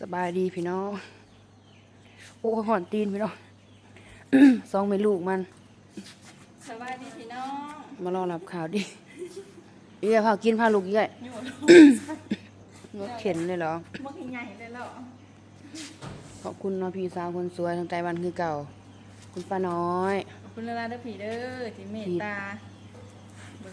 สบายดีพี่น้อง โอ้หอนตีนพี่น้องสองไม่ลูกมันสวัสดีพี่น้อง มารอรับข่าวดิเอี้ยพากินพาลูกเอี้ยอยู่รถเข็นเลยเหรอมึงใหญ่เลยเหรอ ขอบคุณเนาะพี่สาวคนสวยทางใจวันคือเก่า คุณป้าน้อย ขอบคุณลาลาเด้อพี่เด้อที่เมตตาเง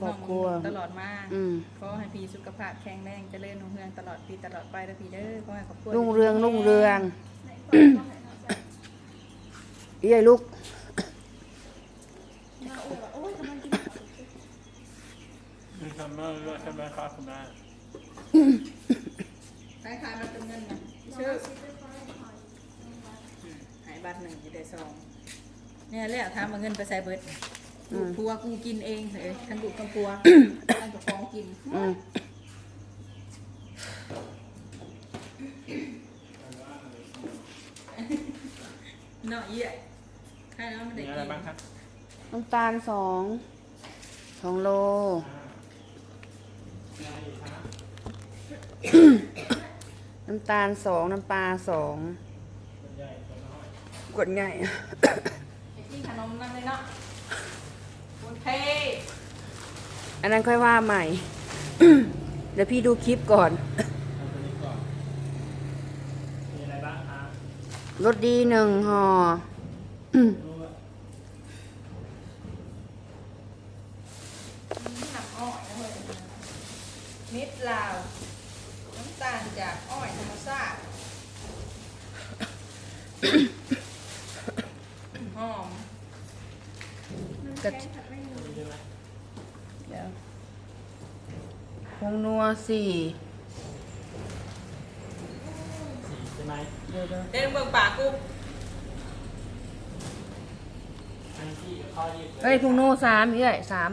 ครอบครัวน้งตลอดมาอืมขอให้พี่สุขภาพแข็งแรงเจริญรุ่งเรืองตลอดปีตลอดไปเด้อพี่เด้อขอให้ครอบครัวรุ่งเรืองรุ่งเรืองเอี้ยลูกมีซัมเมอร์ด้วยใช่ไหมครับคุณแม่คล้ายๆมาเป็นเงินนะชื่อหายบัตรหนึ่งจะได้สองเนี่ยแหละทำมาเงินไปใส่เบิด ลูกพัวกูกินเองเฮ้ยทั้งลูกทั้งพัวทั้งกับของกินอืมเนาะเยี่ยใครเนาะไม่ได้มีกิอะไรนบ้างครับน้ำตาลสองสองโล น้ำตาลสองน้ำปลาสองกดใหญ่กินขนมนั่นเลยเนาะ โอเคอันนั้นค่อยว่าใหม่ เดี๋ยวพี่ดูคลิปก่อนเอาตัวนี้ก่อนมีอะไรบ้างครับรสดีหนึ่งห่อ รู้ว่าหนักอ้อยนะเว้ยมิดลาว น้ำตาลจากอ้อยธรรมชาติหอมกระใช่ไหมเดี๋ยวพงนัวสี่สีใช่ไหมเดี๋ยวเดี๋ยวเดินเบิ่งปากกูอันที่ข้อดีเอ้ยพงนัวสามเอ้ยสาม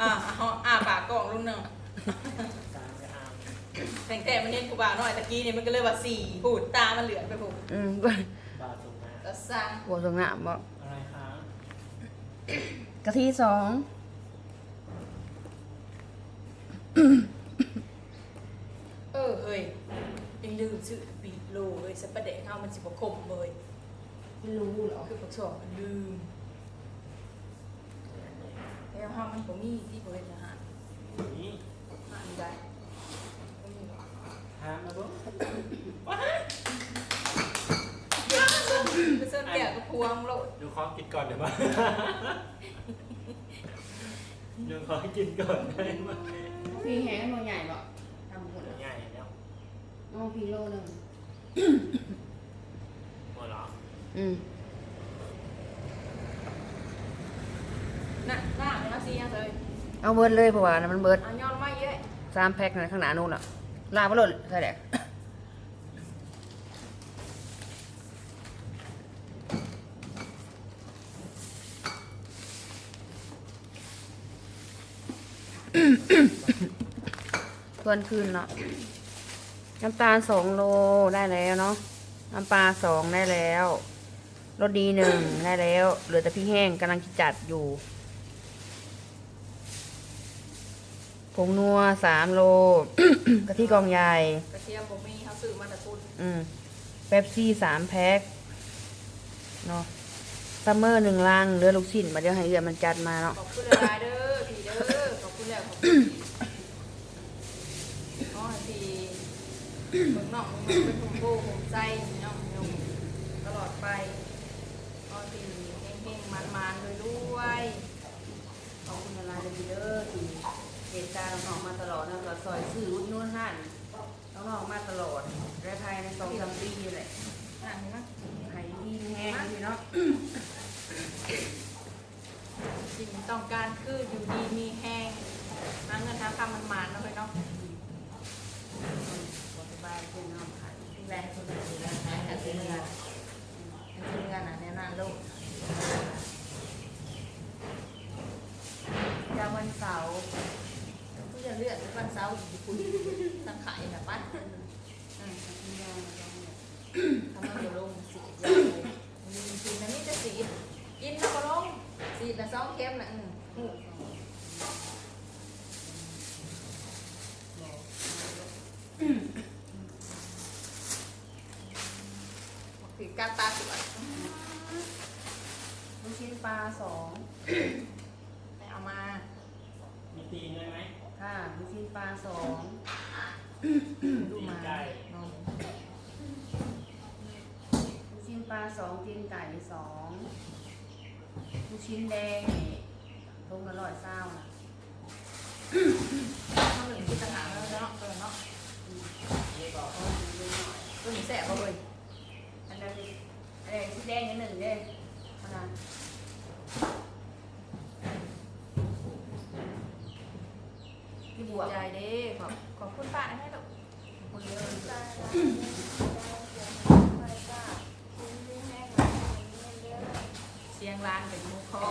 อ่าอ่าอ่าปากกล่องลุงหนึ่งสามกับอามแต่งแต่มันเน้นกูบ่าวหน่อยตะกี้เนี่ยมันก็เลยว่าสี่พูดตามันเหลือนไปพูดอืมบาทตรงนะก็สั่งหัวตรงหน้าบอกอะไรครับกะทิสอง เออเฮ้ยยังลืมชื่อปีโลเลยสัปปะเดะเฮามันสิบคมเลยไม่รู้เหรอคือผักสองลืมแล้วเฮามันบ่มีที่บ่เฮ็ดอาหารนี่อาหารได้บ่มีหรอกทานมาบุ๊เดี๋ยวเส้นเส้นแก่ก็พวงโลดดูของกินก่อนเดี๋ยวมาดูของกินก่อนได้ไหม พี่แห้งตัวใหญ่บอกทำหมดเลยง่ายแล้วเอาพี่โลหนึ่งหมดเหรออืมน่ะหน้ามันมาสิยังเลยเอาเบิร์ดเลยเพราะว่านะมันเบิร์ดเอาย้อนมาเยอะสามแพ็คนะข้างหน้านู่นอะลาบไปเลยใช่แหละ เพื่อนคืนเนาะน้ำตาลสองโลได้แล้วเนาะน้ำปลาสองได้แล้วรสดีหนึ่งได้แล้ว เหลือแต่พริกแห้งกำลังจัดอยู่ผงนัวสามโลกะทิกองใหญ่กระเทียมบ่มีเขาซื้อมาแต่ตุนอืมเป๊ปซี่สามแพ็คเนาะซัมเมอร์หนึ่งลังเหลือลูกชิ้นมาเดี๋ยวให้เอือมันจัดมาเนาะขอบคุณหลายๆเด้อพี่เด้อขอบคุณแล้วขอบคุณขอให้พี่ เมืองนอกเมืองนอกเป็นภูมิโบภูมิใจน้องยงตลอดไปตอนปีเฮงๆมันๆรวยๆขอบคุณเวลาเลยพี่เด้อที่เหตุการณ์นองนะเราซอยซื้อรุ่นนู้นนั่นน้องๆมาตลอดและภายในสองสามปีนี่แหละ อะเห็นไหม ให้ดีแห้งพี่เนาะ สิ่งที่ต้องการคืออยู่ดีมีแห้งหาเงินหาคำมันหมานเนาะเฮ้ยเนาะ สบายเพื่อนน้องขาย แรงคนละแรงแต่เป็นงานเป็นงานอะแน่นอนลูกจากวันเสาร์ผู้จะเลือกวันเสาร์คุยตั้งขายแบบบ้านอ่าคุณยายมาลองเนี่ยทำเดี๋ยวลงสีดยาวมีสีนั้นนี่จะสีกินแล้วก็ลงสีดละสองเข็มนะอืม อืมจับตาสวยลูกชิ้นปลาสองไปเอามามีตีนได้ไหมค่ะลูกชิ้นปลาสองดูมาไก่น้องลูกชิ้นปลาสองตีนไก่สองลูกชิ้นแดงนี่ทงละร้อยเศร้านะน้องหนึ่งที่ต่างหากแล้วเนาะตัวเนาะนี่ก็เอาดูหน่อยตัวนี้แสบบ่เลย อันนั้นนี่แดงนิดหนึ่งเด้ขนาดที่บดีวกใจเด้ขอบขอบคุณป้านะให้ลูกคนเยอะเสียงร้านเป็นมูคอ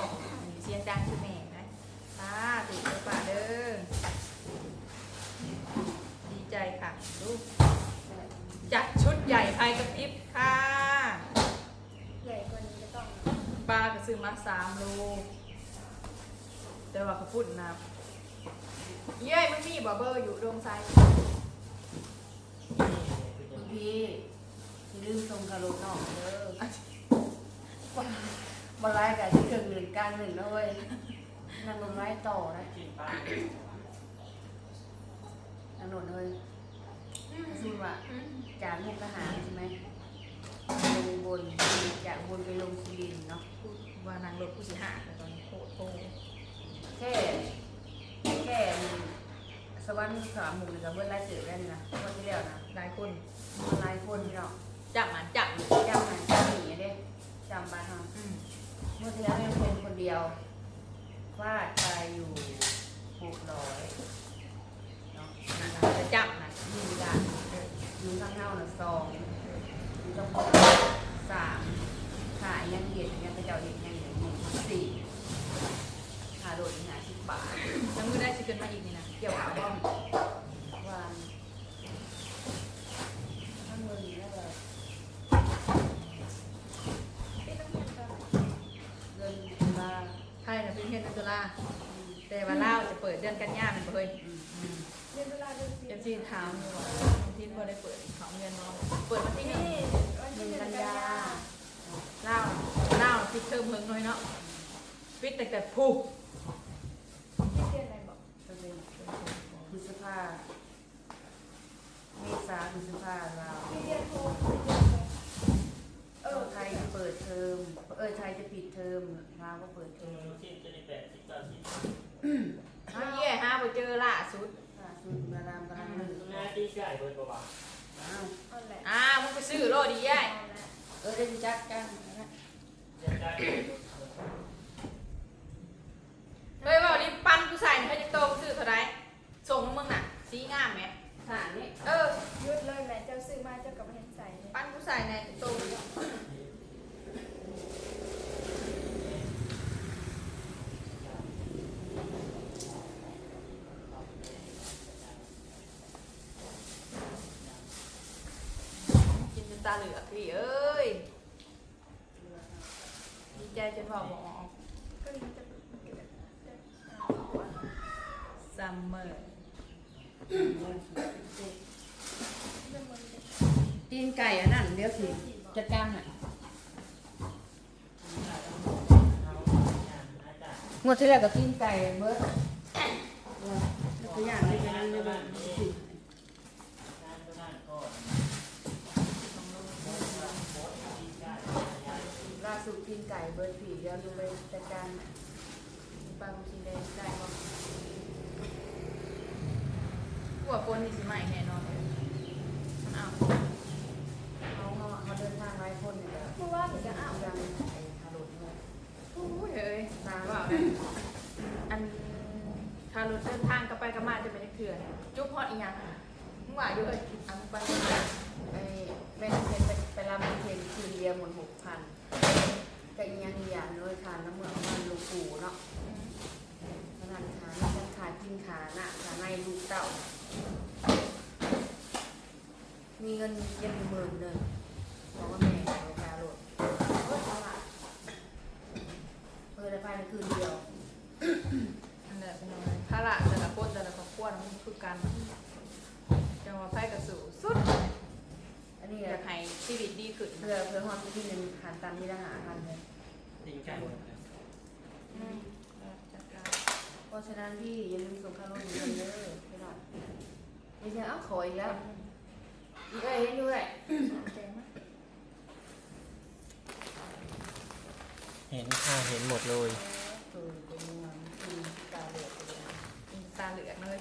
เสียงดังคือแม่นะตาติดเลยป้าเด้อดีใจค่ะลูกจัดชุดใหญ่ภายกระพริบค่ะ ใหญ่กว่านี้จะต้อง ปลาก็ ซื้อมาสามโล แต่ว่าเขาพูดนะเย้ยมันมีบ่เบอร์อยู่โรงไซคุณพี่ที่ลืมส่งคารถนอกเด้อมาไล่กับที่เครื่องหนึ่งกลางหนึ่งนะเว้ยนั่งลงไล่ต่อนะกินปลาถนนเลยพูดว่าจากมุกทหารใช่ไหมลงบนจากบนไปลงสุรินทร์เนาะพูด ว่านางรถผู้สิหาแต่ตอนนี้โคตรโตแค่แค่สวรรค์สามหมุกเลยกับเบิ้ลไล่เสือได้นี่นะวันที่แล้วนะหลายคนมาไล่คนพี่เนาะจับมันจับอยู่จำหันจำหนีเด้จำมาทางอืมเมื่อที่แล้วเป็นคนคนเดียวฟาดไปอยู่หกร้อยเนาะนั่นน่ะจะจับนะยิงกันอยู่ข้างเท้าน่ะสองอยู่ตรงสาม ขายังเหยียดยังกระเจ้าเหยียดยังเหยียดสี่ขาโดดอีกหาสิบบาทแล้วมือได้สิเกินมาอีกนี่นะเกี่ยวกับบ้องวางถ้างินได้เลยพี่ต้องเรียนก่เงินมาไทยนะเป็นเฮียนอันตุลาแต่ว่าเล่าวจะเปิดเดือนกันยานมันบ่เฮ้ยอืมอืมเยนเวลาเดือนสี่เอฟซีถามอยู่ว่าบางทีบ่ได้เปิดเขาเงินน้อยเปิดวันที่หนึ่ง นี่วัน หนึ่ ที่ ง หนึ่ กั ง น กัน ยายา ลาวลาวปิดเทอม เพิ่งน้อยเนาะปิดแต่แต่ผู้พี่เรียนอะไรบอกก็เป็นพฤษภาเมษาพฤษภาลาวพี่เรียนโทเอเอออไทยจะเปิดเทอม เออไทยจะปิดเทอมลาวก็เปิดเทอมลูกชิ้นจะได้แปดสิบเก้าสิบเฮาเย่ห้าบ่เจอล่าสุดล่าสุดมารามกำลังหนึ่งงานตีไก่เบิร์ดบ่าวอ้าวนั่นแหละอ้ามึงไปซื้อโลดีใหญ่เอาละเออได้จัดกันนะ เรียนได้ เฮ้ยว่าวันนี้ปั้นกูใส่เขาจะโตกูซื้อเท่าไหร่ส่งมามึงน่ะสีงามไหม ฐานนี้ เออ หยุดเลยแหละเจ้าซื้อ มาเจ้ากับเห็นใส่เลยปั้นกูใส่ในโตกินจนตาเหลือกพี่เอ้ย ดีใจจนบอกบอกออกก็นี้จะซัมเมอร์จะมือจะ ตีนไก่อันนั้นเดี๋ยวสิจัดการหน่อยงวดที่แล้วก็ตีนไก่เบิร์ดตัวอย่างที่เป็นอันนี้เลยงานก็นั่นก็ล่าสุดตีนไก่เบิร์ดผีเดี๋ยวดูไปจัดการหน่อยปลาบูชิเดนได้บ่พวกคนที่สิใหม่แน่นอนเลยมันเอา เขาเขาเขาเดินทางหลายคนเนี่ย เพราะว่าถึงจะอ้าว ยังไอ้คารุเนี่ย อู้ยเฮ้ย ตา ว่า ว่า เอานะอันคารถเดินทางกลับไปกลับมาจะไม่ได้เขื่อนจุ๊บฮอดอีหยังมึงว่าอยู่เอ้ยอามึงไปไอ้แม่เทนไปไปรำเทนคืนเดียวหมดหกพันแต่อีกอยังอีกอย่างเลยค่ะน้ำเหมือนมันลูกปู่เนาะขนาดขาขนี่ยังขากินขาหน้าขาในลูกเต่า มีเงินเย็นหมื่นหนึ่งบอกว่าแม่เอาคารุเออเอาละเออได้ภายในคืนเดียวอันนั้นเป็นอะไรภาระแต่ละคนแต่ละครอบครัวมันคือกันจะมาไพ่กระสู่สุดอันนี้อยาอะกให้ทีชีวิตดีขึ้นเพื่อเพื่อฮอดที่หนึ่งหันตามที่ทหารหันเลยจริงจังอืมจัดการเพราะฉะนั้นพี่อย่าลืมส่งค่ารถเงินเด้อพี่น้องไม่ใช่เอ้าขออีกแล้วอีกเอ้ยเห็นด้วยแกงมาก เห็นค่ะเห็นหมดเลยเออเป็นเงินคือตาเหลือกเลยนะอืมตาเหลือกเลย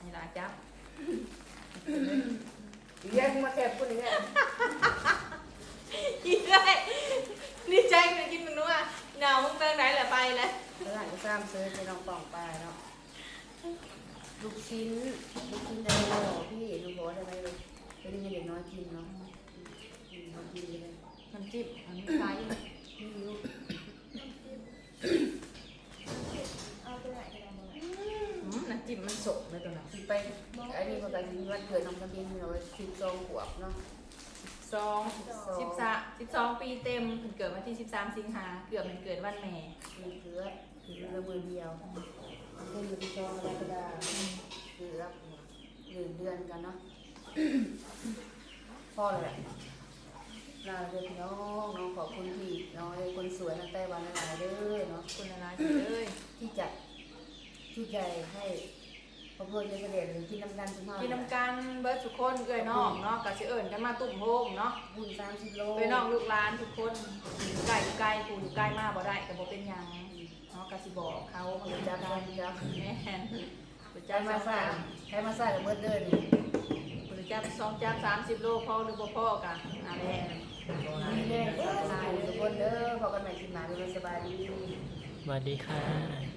นี่ล่ะจับอีกแยกมาแคบคนนี้กินได้ดีใจเลยกินมันนัวหนาวมึงเติมไหนแหละไปเลยหลังก็ซ้ำซื้อไปลองป่องปลาเนาะ ลูกชิ้นลูกชิ้นได้หรอพี่ลูกบอกว่าได้ไหมลูกเป็นยังเด็กน้อยกินเนาะอืมน้อยกินเลยน้ำจิ้มมันมีไฟนี่ลูกเอาไปไหนก็ได้บ่ไหนอืมน้ำจิ้มมันสดเลยตัวนั้นไปอันนี้คนไปที่วันเกิดน้องกระเบนเราสิบสองขวบเนาะสองสิบสามสิบสองปีเต็มเพิ่นเกิดวันที่สิบสามสิงหาเกือบเป็นเกิดวันแม่มีเกลือถือละมือเดียวเพิ่มอยู่ที่สองกรกฎาคมเกลือ หนึ่งเดือนกันเนาะพ่อเลยแหละลาเด็กน้องน้องขอบคุณพี่น้อยคนสวยตั้งแต่วันหลายๆเด้อเนาะคุณอะไรเลยที่จัดที่ใจให้พระพุทธเจ้าเดชหรือกินน้ำกันสุภาพกินน้ำกันเบิร์ดทุกคนเอ้ยน้องเนาะกะสิเอิญกันมาตุ่มโฮมเนาะบุญสามสิบโลเอ้ยน้องลูกหลานทุกคนอยู่ใกล้อยู่ไกลกูอยู่ใกล้มาบ่ได้ก็บ่เป็นหยังเนาะกะสิบอกเขาเดี๋ยวจับกันจับแม่ ปจ้ามาใส่ใครมาใส่กับเบิดเดินนี่คุณจับสองจับสามสิบโลพอหรือบ่พอกันอะไรมีแรงสบายทุกคนเด้อพอกันใหม่คลิปหน้าดูสบายดี สวัสดีค่ะ